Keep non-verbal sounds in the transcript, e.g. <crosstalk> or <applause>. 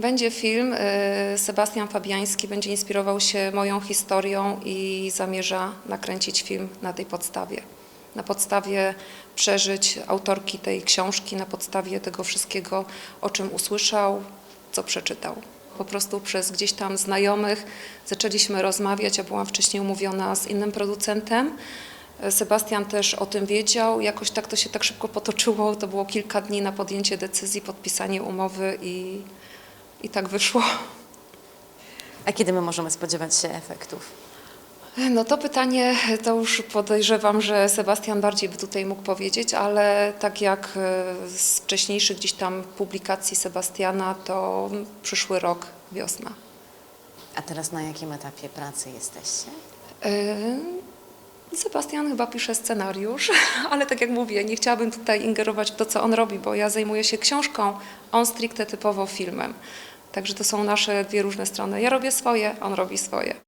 Będzie film. y, Sebastian Fabiański będzie inspirował się moją historią i zamierza nakręcić film na tej podstawie. Na podstawie przeżyć autorki tej książki, na podstawie tego wszystkiego, o czym usłyszał, co przeczytał. Po prostu przez gdzieś tam znajomych zaczęliśmy rozmawiać. Ja byłam wcześniej umówiona z innym producentem. Sebastian też o tym wiedział. Jakoś tak to się tak szybko potoczyło. To było kilka dni na podjęcie decyzji, podpisanie umowy i, i tak wyszło. A kiedy my możemy spodziewać się efektów? No to pytanie to już podejrzewam, że Sebastian bardziej by tutaj mógł powiedzieć, ale tak jak e, z wcześniejszych gdzieś tam publikacji Sebastiana, to przyszły rok, wiosna. A teraz na jakim etapie pracy jesteście? E, Sebastian chyba pisze scenariusz, <laughs> ale tak jak mówię, nie chciałabym tutaj ingerować w to, co on robi, bo ja zajmuję się książką, on stricte typowo filmem. Także to są nasze dwie różne strony. Ja robię swoje, on robi swoje.